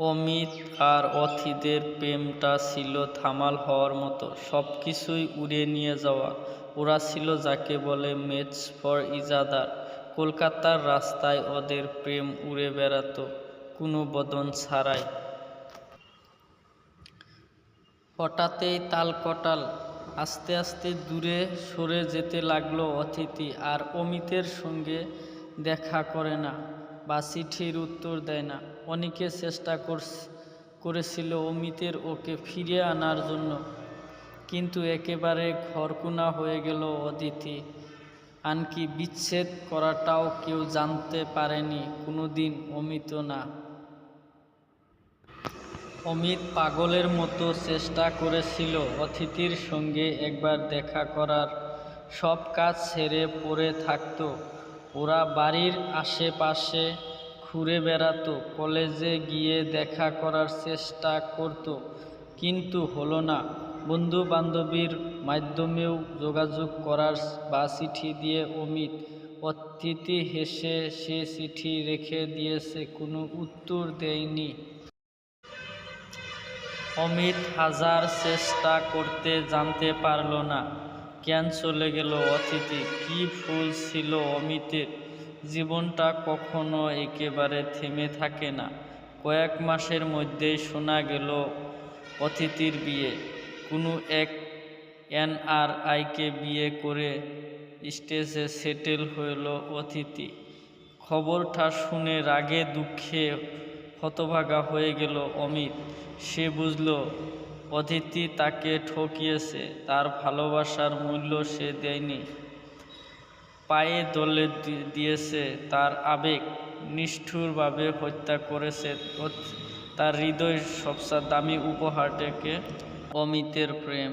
অমিত আর অথিদের প্রেমটা ছিল থামাল হওয়ার মতো। সব কিছুই উড়িয়ে নিয়ে যাওয়া। ওরা ছিল যাকে বলে ম্যাচ ফর ইজাদার কলকাতার রাস্তায় ওদের প্রেম উড়ে বেড়াতো কোনো বদন ছাড়াই। হঠাৎই তালকটাল আস্তে আস্তে দূরে সরে যেতে লাগল অতিথি আর অমিতের সঙ্গে দেখা করে না। বা চিঠির উত্তর দেয় না। অনেকে চেষ্টা করেছিল অমিতের ওকে ফিরিয়ে আনার জন্য। কিন্তু একেবারে ঘরকুনা হয়ে গেল অদিতি। আনকি বিচ্ছেদ করাটাও কেউ জানতে পারেনি, কোনোদিন অমিত না। অমিত পাগলের মতো চেষ্টা করেছিল অতিথির সঙ্গে একবার দেখা করার। সব কাজ ছেড়ে পড়ে থাকত। ওরা বাড়ির আশেপাশে ঘুরে বেড়াতো, কলেজে গিয়ে দেখা করার চেষ্টা করত, কিন্তু হলো না। বন্ধু বান্ধবীর মাধ্যমেও যোগাযোগ করার বা চিঠি দিয়ে অমিত, অতিথি হেসে সে চিঠি রেখে দিয়েছে, কোনো উত্তর দেয়নি। অমিত হাজার চেষ্টা করতে জানতে পারল না। কেন চলে গেল অতিথি? কি ফুল ছিল অমিতের? জীবনটা কখনো একেবারে থেমে থাকে না। কয়েক মাসের মধ্যেই শোনা গেল অতিথির বিয়ে। কোনো এক এনআরআইকে বিয়ে করে স্টেজে সেটেল হইল অতিথি। খবরটা শুনে রাগে দুঃখে হতভাগা হয়ে গেল অমিত। সে বুঝল, অতিথি তাকে ঠকিয়েছে, তার ভালোবাসার মূল্য সে দেয়নি। পায়ে দলে দিয়েছে। তার আবেগ নিষ্ঠুরভাবে হত্যা করেছে। তার হৃদয় সবচেয়ে দামি উপহারটাকে অমিতের প্রেম।